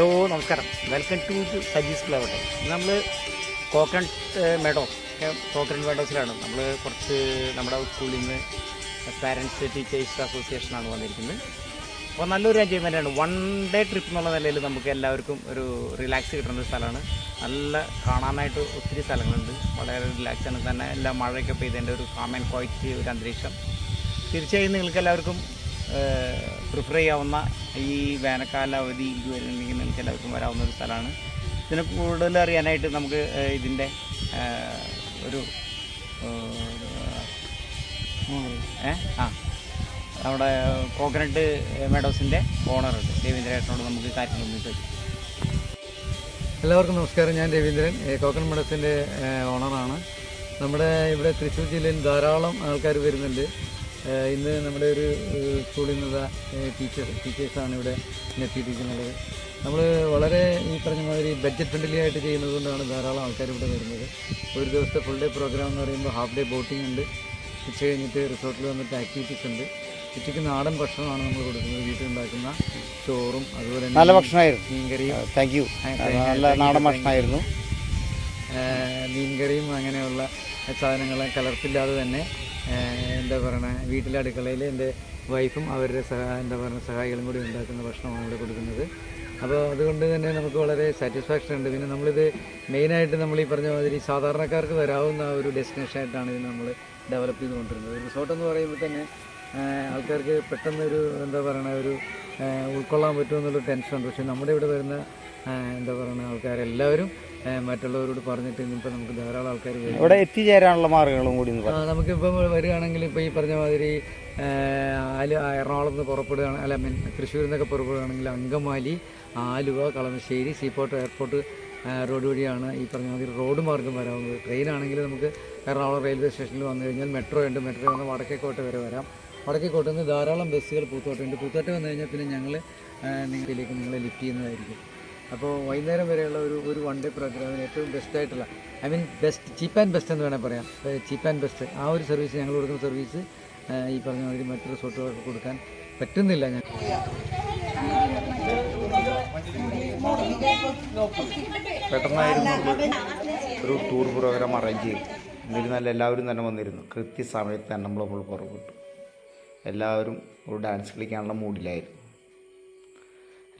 Hello നമസ്കാരം. Welcome to Saji's flower നമ്മൾ coconut meadows coconut മെഡോസിലാണ് നമ്മൾ കുറച്ച് നമ്മുടെ സ്കൂളിൽ നിന്ന് പാരൻസ് ടീച്ചേഴ്സ് അസോസിയേഷനാണ് വന്നിരിക്കുന്നത്. അപ്പോൾ നല്ലൊരു എൻജോയ്മെന്റാണ് വൺ ഡേ ട്രിപ്പ് എന്നുള്ള നിലയിൽ നമുക്ക് എല്ലാവർക്കും ഒരു റിലാക്സ് കിട്ടുന്ന സ്ഥലമാണ്. നല്ല കാണാനായിട്ട് ഒത്തിരി സ്ഥലങ്ങളുണ്ട്. വളരെ റിലാക്സ് ആണ്. തന്നെ എല്ലാ മഴയൊക്കെ പെയ്തതിന്റെ ഒരു കാമൻ ക്വൈറ്റ് ഒരു അന്തരീക്ഷം. തീർച്ചയായും നിങ്ങൾക്ക് എല്ലാവർക്കും പ്രിഫർ ചെയ്യാവുന്ന ഈ വേനൽക്കാല അവധി വരുന്നുണ്ടെങ്കിൽ നിങ്ങൾക്ക് എല്ലാവർക്കും വരാവുന്ന ഒരു സ്ഥലമാണ്. ഇതിനെ കൂടുതൽ അറിയാനായിട്ട് നമുക്ക് ഇതിന്റെ ഒരു ഏ ആ നമ്മുടെ കോക്കനട്ട് മെഡോസിന്റെ ഓണറുണ്ട് രവീന്ദ്രേട്ടനോട് നമുക്ക് കാര്യങ്ങളൊന്നും ചോദിക്കും. എല്ലാവർക്കും നമസ്കാരം. ഞാൻ രവീന്ദ്രൻ കോക്കനട്ട് മെഡോസിന്റെ ഓണറാണ് നമ്മുടെ ഇവിടെ തൃശ്ശൂർ ജില്ലയിൽ ധാരാളം ആൾക്കാർ വരുന്നുണ്ട്. ഇന്ന് നമ്മുടെ ഒരു സ്കൂളിൽ നിന്നുള്ള ടീച്ചർ ടീച്ചേഴ്സാണ് ഇവിടെ എത്തിയിരിക്കുന്നത് നമ്മൾ വളരെ ഈ പറഞ്ഞ മാതിരി ബഡ്ജറ്റ് ഫ്രണ്ട്ലി ആയിട്ട് ചെയ്യുന്നത് കൊണ്ടാണ് ധാരാളം ആൾക്കാർ ഇവിടെ വരുന്നത്. ഒരു ദിവസത്തെ ഫുൾ ഡേ പ്രോഗ്രാം എന്ന് പറയുമ്പോൾ ഹാഫ് ഡേ ബോട്ടിംഗ് ഉണ്ട്. ഉച്ച കഴിഞ്ഞിട്ട് റിസോർട്ടിൽ വന്നിട്ട് ആക്ടിവിറ്റീസ് ഉണ്ട്. ഉച്ചയ്ക്ക് നാടൻ ഭക്ഷണമാണ് നമ്മൾ കൊടുക്കുന്നത്. വീട്ടിലുണ്ടാക്കുന്ന ചോറും അതുപോലെ തന്നെ നല്ല ഭക്ഷണമായിരുന്നു. മീൻകറിയും. താങ്ക് യു നല്ല നാടൻ ഭക്ഷണമായിരുന്നു. മീൻകറിയും അങ്ങനെയുള്ള സാധനങ്ങൾ കലർപ്പില്ലാതെ തന്നെ എന്താ പറയുക വീട്ടിലെ അടുക്കളയിൽ എന്റെ വൈഫും അവരുടെ സഹ എന്താ പറയുക സഹായികളും കൂടി ഉണ്ടാക്കുന്ന ഭക്ഷണമാണ് ഇവിടെ കൊടുക്കുന്നത്. അപ്പോൾ അതുകൊണ്ട് തന്നെ നമുക്ക് വളരെ സാറ്റിസ്ഫാക്ഷൻ ഉണ്ട്. പിന്നെ നമ്മളിത് മെയിനായിട്ട് നമ്മൾ ഈ പറഞ്ഞ മാതിരി സാധാരണക്കാർക്ക് വരാവുന്ന ഒരു ഡെസ്റ്റിനേഷൻ ആയിട്ടാണ് ഇത് നമ്മൾ ഡെവലപ്പ് ചെയ്തുകൊണ്ടിരുന്നത്. റിസോർട്ട് എന്ന് പറയുമ്പോൾ തന്നെ ആൾക്കാർക്ക് പെട്ടെന്ന് ഒരു എന്താ പറയുക ഒരു ഉൾക്കൊള്ളാൻ പറ്റുമെന്നുള്ള ടെൻഷനുണ്ട് പക്ഷേ നമ്മുടെ ഇവിടെ വരുന്ന എന്താ പറയുക ആൾക്കാരെല്ലാവരും മറ്റുള്ളവരോട് പറഞ്ഞിട്ട് ഇനിയിപ്പോൾ നമുക്ക് ധാരാളം ആൾക്കാർ വരും. ഇവിടെ എത്തിച്ചേരാനുള്ള മാർഗങ്ങളും കൂടി നമുക്കിപ്പം വരികയാണെങ്കിൽ ഇപ്പോൾ ഈ പറഞ്ഞ മാതിരി ആൽ എറണാകുളത്ത് നിന്ന് പുറപ്പെടുകയാണ് അല്ല മീൻ തൃശ്ശൂരിൽ നിന്നൊക്കെ പുറപ്പെടുകയാണെങ്കിൽ Angamaly Aluva Kalamassery seaport airport road വഴിയാണ് ഈ പറഞ്ഞ മാതിരി റോഡ് മാർഗം വരാവുന്നത്. ട്രെയിൻ ആണെങ്കിൽ നമുക്ക് എറണാകുളം റെയിൽവേ സ്റ്റേഷനിൽ വന്നു കഴിഞ്ഞാൽ മെട്രോ ഉണ്ട് മെട്രോ വന്ന് വടക്കേക്കോട്ട വരെ വരാം. വടക്കേക്കോട്ട നിന്ന് ധാരാളം ബസ്സുകൾ പൂത്തോട്ടുണ്ട് പൂത്തോട്ട് വന്നു കഴിഞ്ഞാൽ പിന്നെ ഞങ്ങൾ നിങ്ങളിലേക്ക് നിങ്ങളെ ലിഫ്റ്റ് ചെയ്യുന്നതായിരിക്കും. അപ്പോൾ വൈകുന്നേരം വരെയുള്ള ഒരു ഒരു വൺ ഡേ പ്രോഗ്രാമിന് ഏറ്റവും ബെസ്റ്റ് ആയിട്ടുള്ള I mean best cheap and best എന്ന് വേണേൽ പറയാം. ചീപ്പ് ആൻഡ് ബെസ്റ്റ് ആ ഒരു സർവീസ് ഞങ്ങൾ കൊടുക്കുന്ന സർവീസ് ഈ പറഞ്ഞ മാതിരി മറ്റു റിസോർട്ടുകൾക്ക് കൊടുക്കാൻ പറ്റുന്നില്ല ഞാൻ. പെട്ടെന്നായിരുന്നു ഒരു ടൂർ പ്രോഗ്രാം അറേഞ്ച് ചെയ്തു. എന്നിരുന്നാൽ എല്ലാവരും തന്നെ വന്നിരുന്നു. കൃത്യസമയത്ത് തന്നെ നമ്മൾ നമ്മൾ പുറപ്പെട്ടു. എല്ലാവരും ഒരു ഡാൻസ് കളിക്കാനുള്ള മൂഡിലായിരുന്നു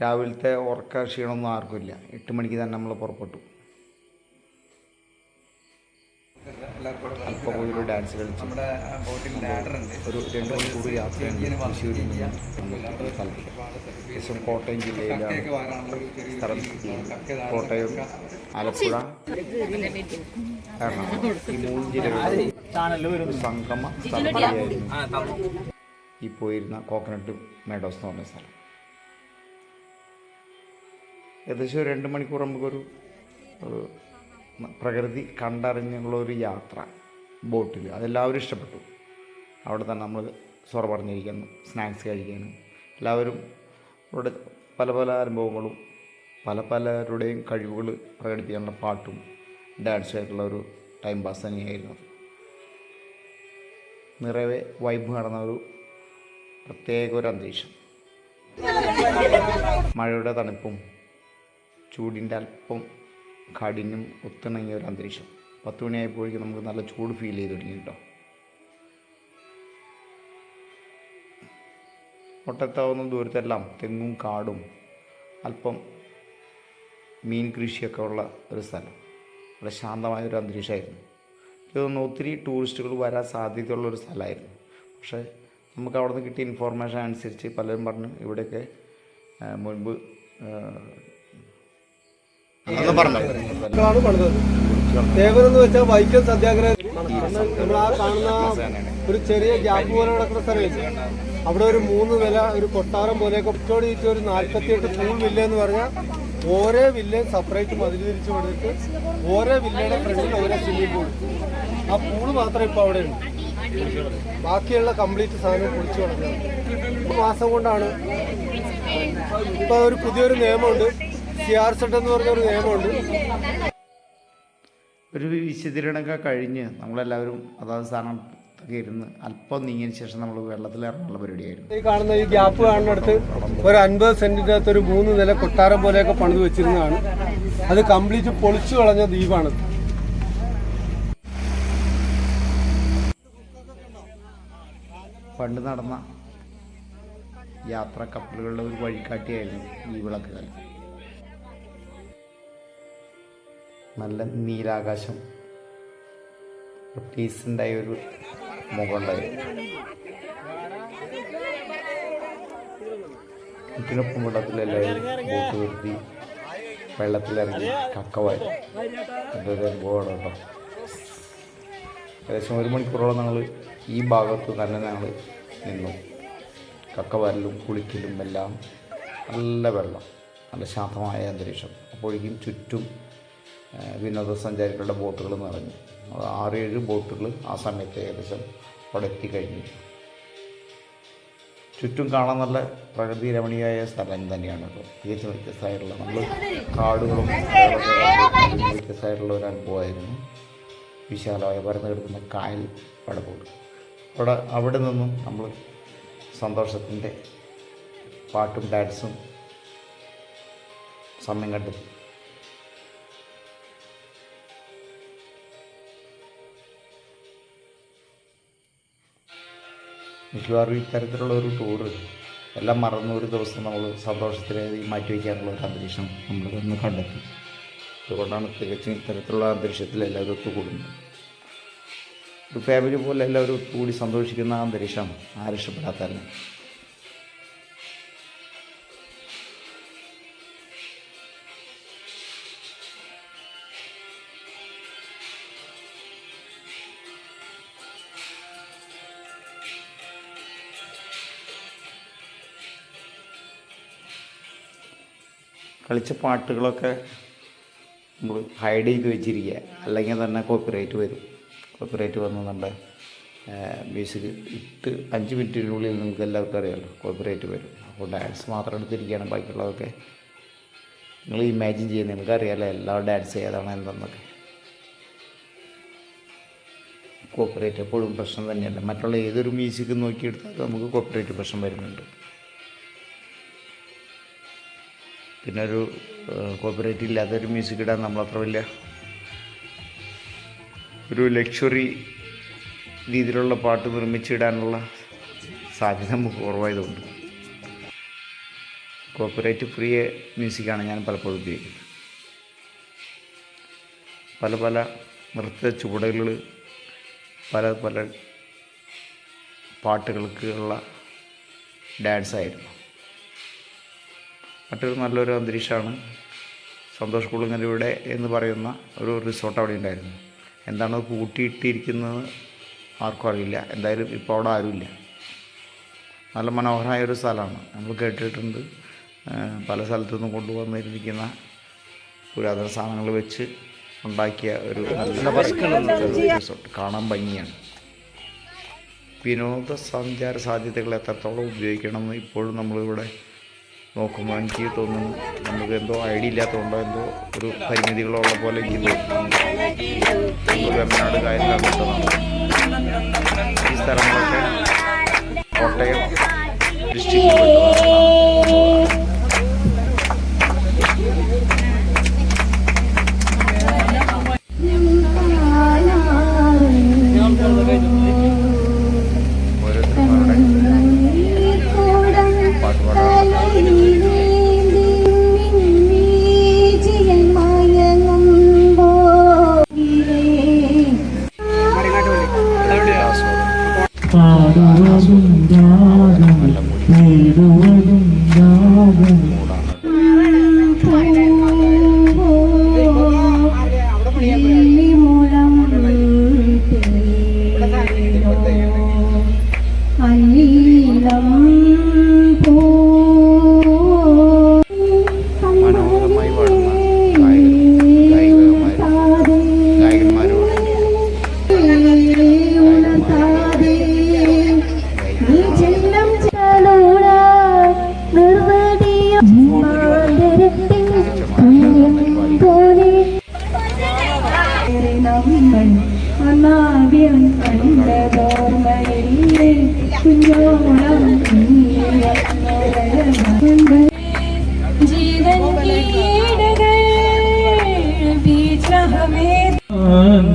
രാവിലത്തെ ഉറക്ക ക്ഷീണമൊന്നും ആർക്കുമില്ല. എട്ട് മണിക്ക് തന്നെ നമ്മൾ പുറപ്പെട്ടു. അല്പം പോയി ഒരു ഡാൻസ് കളിച്ചു. ഒരു രണ്ട് മണിക്കൂർ യാത്രയുണ്ട് തൃശ്ശൂരിൽ നിന്ന് സ്ഥലത്തേക്ക് ഏകദേശം കോട്ടയം ജില്ലയിലാണ് സ്ഥലം കോട്ടയം ആലപ്പുഴ. എറണാകുളം. ഈ മൂന്ന് ജില്ലകളിൽ ഒരു സംഗമ സ്ഥലമായിരുന്നു ഈ പോയിരുന്ന കോക്കനട്ട് മേഡോസ് എന്ന് പറഞ്ഞ സ്ഥലം. ഏകദേശം രണ്ട് മണിക്കൂർ നമുക്കൊരു പ്രകൃതി കണ്ടറിഞ്ഞുള്ള ഒരു യാത്ര ബോട്ടിൽ. അതെല്ലാവരും ഇഷ്ടപ്പെട്ടു. അവിടെ തന്നെ നമ്മൾ സോറ പറഞ്ഞിരിക്കുന്നു സ്നാക്സ് കഴിക്കാനും. എല്ലാവരും അവിടെ പല പല അനുഭവങ്ങളും പല പലരുടെയും കഴിവുകൾ പ്രകടിപ്പിക്കാനുള്ള പാട്ടും ഡാൻസും ആയിട്ടുള്ള ഒരു ടൈം പാസ് തന്നെയായിരുന്നു. നിറയെ വൈബ് നടന്ന ഒരു പ്രത്യേക ഒരു അന്തരീക്ഷം. മഴയുടെ തണുപ്പും ചൂടിന്റെ അല്പം കാഠിന്യം ഒത്തിണങ്ങിയ ഒരു അന്തരീക്ഷം. പത്ത് മണിയായപ്പോഴേക്കും നമുക്ക് നല്ല ചൂട് ഫീൽ ചെയ്ത് തുടങ്ങി കേട്ടോ. ഒട്ടത്താവുന്ന ദൂരത്തെല്ലാം തെങ്ങും കാടും അല്പം മീൻ കൃഷിയൊക്കെ ഉള്ള ഒരു സ്ഥലം. വളരെ ശാന്തമായ ഒരു അന്തരീക്ഷമായിരുന്നു. ഇതൊന്നും ഒത്തിരി ടൂറിസ്റ്റുകൾ വരാൻ സാധ്യതയുള്ള ഒരു സ്ഥലമായിരുന്നു. പക്ഷേ നമുക്ക് അവിടെ നിന്ന് കിട്ടിയ ഇൻഫോർമേഷൻ അനുസരിച്ച് പലരും പറഞ്ഞു ഇവിടെയൊക്കെ മുൻപ് വെച്ചാൽ നമ്മൾ ആ കാണുന്ന ഒരു ചെറിയ ഗ്യാപ്പ് പോലെ കിടക്കുന്ന സ്ഥലമില്ല? അവിടെ ഒരു മൂന്ന് വില ഒരു കൊട്ടാരം പോലെ ഒറ്റോട് ചുറ്റും ഒരു നാൽപ്പത്തിയെട്ട് പൂൾ വില്ല എന്ന് പറഞ്ഞാൽ ഓരോ വില്ലയും സെപ്പറേറ്റ് മതിൽ തിരിച്ചു കൊടുത്തിട്ട് ഓരോ വില്ലയുടെ ഫ്രണ്ടിൽ ഓരോ സ്വിമ്മിംഗ് പൂൾ ആ പൂൾ മാത്രമേ ഇപ്പോൾ അവിടെ ഉണ്ട്. ബാക്കിയുള്ള കംപ്ലീറ്റ് സാധനം പൊളിച്ചു ഒരു മാസം കൊണ്ടാണ്. ഇപ്പോൾ ഒരു പുതിയൊരു നിയമമുണ്ട്. സി ആർ എന്ന് നിയമമുണ്ട്. ഒരു വിശദീകരണമൊക്കെ കഴിഞ്ഞ് നമ്മളെല്ലാവരും അതാത് സ്ഥാനത്തൊക്കെ ഇരുന്ന് അല്പം നീങ്ങിയതിന് ശേഷം നമ്മൾ വെള്ളത്തിൽ ഇറങ്ങാനുള്ള പരിപാടിയായിരുന്നു. ഈ കാണുന്ന ഈ ഗ്യാപ്പ് കാണുന്നിടത്ത് ഒരു അൻപത് സെന്റിന്റെ അകത്ത് ഒരു മൂന്ന് നില കൊട്ടാരം പോലെയൊക്കെ പണിത് വെച്ചിരുന്നതാണ്. അത് കംപ്ലീറ്റ് പൊളിച്ചു കളഞ്ഞ ദ്വീപാണ് പണ്ട് നടന്ന യാത്രാ കപ്പലുകളുടെ ഒരു വഴികാട്ടിയായിരുന്നു ഈ വിളക്കുകൾ. നല്ല നീലാകാശം. ഡീസന്റായ ഒരു മുഖമുണ്ടായിരുന്നു ഇതിനൊപ്പം വെള്ളത്തിലെല്ലാവരും ബോട്ട് വെള്ളത്തിലിറങ്ങി കക്കവായി അതൊരു അനുഭവമാണ് കേട്ടോ ഏകദേശം ഒരു മണിക്കൂറോളം ഞങ്ങൾ ഈ ഭാഗത്ത് തന്നെ ഞങ്ങൾ നിന്നു. കക്കവരലും കുളിക്കലും എല്ലാം നല്ല വെള്ളം. നല്ല ശാന്തമായ അന്തരീക്ഷം. അപ്പോഴേക്കും ചുറ്റും വിനോദസഞ്ചാരികളുടെ ബോട്ടുകൾ നിറഞ്ഞു. ആറേഴ് ബോട്ടുകൾ ആ സമയത്ത് ഏകദേശം അവിടെ എത്തിക്കഴിഞ്ഞു ചുറ്റും കാണാൻ നല്ല പ്രകൃതി രമണീയമായ സ്ഥലം തന്നെയാണ് ഇപ്പോൾ തികച്ചും വ്യത്യസ്തമായിട്ടുള്ള നമ്മൾ കാടുകളും വ്യത്യസ്തമായിട്ടുള്ള ഒരു അനുഭവമായിരുന്നു. വിശാലമായ പരന്നു കിടക്കുന്ന കായൽ പോയി അവിടെ അവിടെ നിന്നും നമ്മൾ സന്തോഷത്തിന്റെ പാട്ടും ഡാൻസും സമയം കണ്ടെത്തി. മിക്കവാറും ഇത്തരത്തിലുള്ള ഒരു ടൂറ് എല്ലാം മറന്ന ഒരു ദിവസം നമ്മൾ സന്തോഷത്തിലേക്ക് മാറ്റി വയ്ക്കാനുള്ള ഒരു അന്തരീക്ഷം നമ്മൾ ഇന്ന് കണ്ടെത്തി. അതുകൊണ്ടാണ് തികച്ചും ഇത്തരത്തിലുള്ള അന്തരീക്ഷത്തിൽ എല്ലാവരും ഒത്തുകൂടുന്നത്. ഒരു ഫാമിലി പോലെ എല്ലാവരും ഒത്തുകൂടി സന്തോഷിക്കുന്ന അന്തരീക്ഷം ആരിഷ്ടപ്പെടാത്തല്ല കളിച്ച പാട്ടുകളൊക്കെ നമ്മൾ ഹൈഡ് ചെയ്ത് വെച്ചിരിക്കുക. അല്ലെങ്കിൽ തന്നെ കോപ്പിറൈറ്റ് വരും. കോപ്പിറൈറ്റ് വന്ന് നമ്മുടെ മ്യൂസിക് ഇട്ട് അഞ്ച് മിനിറ്റിനുള്ളിൽ നിങ്ങൾക്ക് എല്ലാവർക്കും അറിയാമല്ലോ കോപ്പിറൈറ്റ് വരും. അപ്പോൾ ഡാൻസ് മാത്രം എടുത്തിരിക്കുകയാണ് ബാക്കിയുള്ളതൊക്കെ. നിങ്ങൾ ഇമാജിൻ ചെയ്യുന്നത് നിങ്ങൾക്ക് അറിയാമല്ലോ എല്ലാ ഡാൻസ് ഏതാണ് എന്തെന്നൊക്കെ. കോപ്പറേറ്റ് എപ്പോഴും പ്രശ്നം തന്നെയല്ല? മറ്റുള്ള ഏതൊരു മ്യൂസിക് നോക്കിയെടുത്താലും നമുക്ക് കോപ്പറേറ്റ് പ്രശ്നം വരുന്നുണ്ട്. പിന്നെ ഒരു കോപ്പറേറ്റ് ഇല്ലാത്തൊരു മ്യൂസിക് ഇടാൻ നമ്മളത്ര വലിയ ഒരു ലക്ഷറി രീതിയിലുള്ള പാട്ട് നിർമ്മിച്ചിടാനുള്ള സാധ്യത നമുക്ക് കുറവായതുകൊണ്ട്. കോപ്പറേറ്റ് ഫ്രീ മ്യൂസിക്കാണ് ഞാൻ പലപ്പോഴും ഉപയോഗിക്കുന്നത്. പല പല നൃത്ത ചുവടുകൾ പല പല പാട്ടുകൾക്കുള്ള ഡാൻസായിരുന്നു മറ്റൊരു നല്ലൊരു അന്തരീക്ഷമാണ് സന്തോഷ് കുളുങ്ങരയുടെ എന്ന് പറയുന്ന ഒരു റിസോർട്ട് അവിടെ ഉണ്ടായിരുന്നു. എന്താണ് കൂട്ടിയിട്ടിരിക്കുന്നത് ആർക്കും അറിയില്ല. എന്തായാലും ഇപ്പോൾ അവിടെ ആരുമില്ല. നല്ല മനോഹരമായ ഒരു സ്ഥലമാണ്. നമ്മൾ കേട്ടിട്ടുണ്ട് പല സ്ഥലത്തു നിന്നും കൊണ്ടുവന്നിരിക്കുന്ന പുരാതന സാധനങ്ങൾ വെച്ച് ഉണ്ടാക്കിയ ഒരു നല്ല റിസോർട്ട് കാണാൻ ഭംഗിയാണ്. വിനോദസഞ്ചാര സാധ്യതകൾ എത്രത്തോളം ഉപയോഗിക്കണമെന്ന് ഇപ്പോഴും നമ്മളിവിടെ നോക്കുമ്പോൾ എനിക്ക് തോന്നുന്നു നമുക്ക് എന്തോ ഐഡിയ ഇല്ലാത്തതുകൊണ്ടോ എന്തോ ഒരു പരിമിതികളുള്ള പോലെ എനിക്ക് തോന്നുന്നു. നമ്മൾ കായലിലാണ് ഈ സ്ഥലങ്ങളൊക്കെ കോട്ടയം ഡിസ്ട്രിക്റ്റിൽ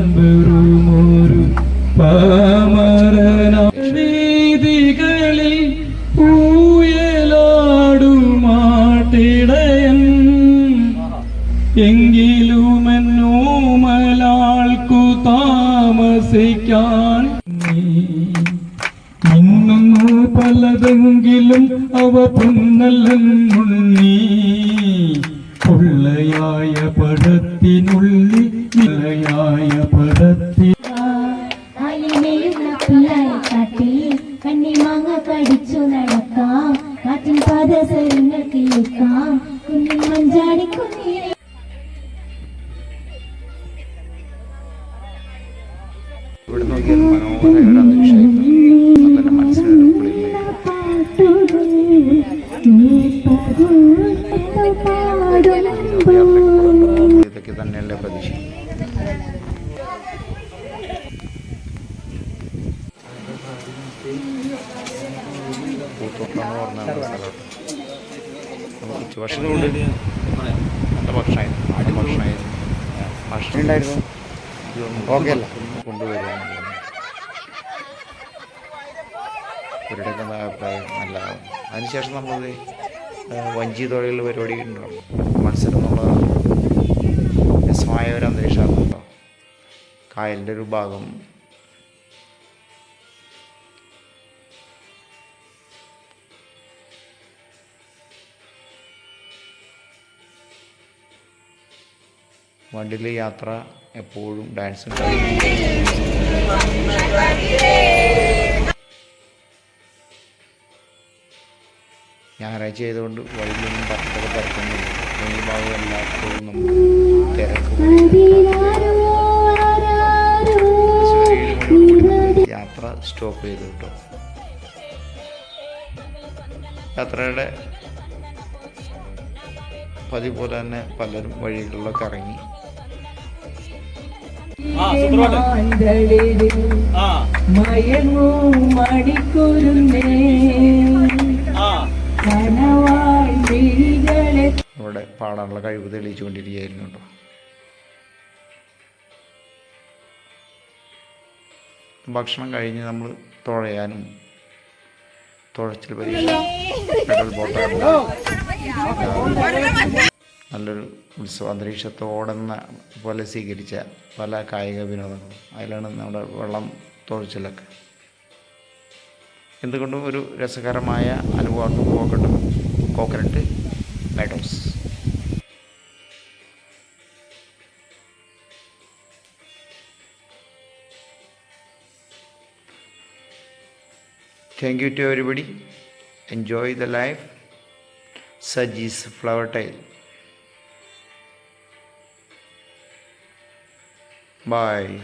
അൻപുറുമൊരു പാമരന വീതികളിൽ പൂയലാടുമാട്ടിടയൻ എങ്കിലുമെന്നോമലാൾക്കു താമസിക്കാൻ പലതെങ്കിലും അവ പൊന്നല്ലെന്നുണ്ണി പൊള്ളയായ പടത്തിനുള്ളിൽ നിലയായ പടത്തി ആലിമേലുള്ള പിള്ളാരെ കാട്ടി കണ്ണിമാങ്ങ കടിച്ചു നടക്കാം കാറ്റിൻ പാദസരങ്ങൾ കേൾക്കാം കുഞ്ഞിൽ മഞ്ചാടി കുഞ്ഞിലെ ഇവിടെ നോക്കിയാൽ മനോഹര ഉച്ചഭക്ഷണം നല്ല ഭക്ഷണമായിരുന്നു ആദ്യ ഭക്ഷണമായിരുന്നു ഭക്ഷണം ഉണ്ടായിരുന്നു ഓക്കെ അല്ല? കൊണ്ടുവരികയാണ് ഇവരുടെയൊക്കെ എന്താ അഭിപ്രായം നല്ലതാണ് അതിനുശേഷം നമ്മൾ വഞ്ചി തൊഴിലുള്ള പരിപാടി ഉണ്ടാവും. മത്സരം എന്നുള്ള രസമായ ഒരു അന്തരീക്ഷമാണ് കേട്ടോ കായലിന്റെ ഒരു ഭാഗം വണ്ടിയിലെ യാത്ര എപ്പോഴും ഡാൻസ് ഞായറാഴ്ച ആയതുകൊണ്ട് വഴിയിലൊന്നും പത്തൊക്കെ തിരക്കൊന്നുമില്ല ഈ ഭാഗം എല്ലായ്പ്പോഴും നമ്മൾ തിരക്ക് യാത്ര സ്റ്റോപ്പ് ചെയ്തു കേട്ടോ യാത്രയുടെ പതിവ് പോലെ തന്നെ പലരും വഴികളിലൊക്കെ ഇറങ്ങി. മയങ്ങും മണിക്കൂരുന്നേ കനവായി മിഴികളെ ഇവിടെ പാടാനുള്ള കഴിവ് തെളിയിച്ചുകൊണ്ടിരിക്കുകയായിരുന്നു കേട്ടോ. ഭക്ഷണം കഴിഞ്ഞ് നമ്മൾ തുഴയാനും തുഴച്ചിൽ പരീക്ഷ നല്ലൊരു ഉത്സവ അന്തരീക്ഷത്തോടെന്ന പോലെ സ്വീകരിച്ച പല കായിക വിനോദങ്ങളും. അതിലാണ് നമ്മുടെ വെള്ളം തുഴച്ചിലൊക്കെ. എന്തുകൊണ്ടും ഒരു രസകരമായ അനുഭവം പോകട്ടെ. Coconut meadows thank you to everybody enjoy the life Saji's flower tile. Bye.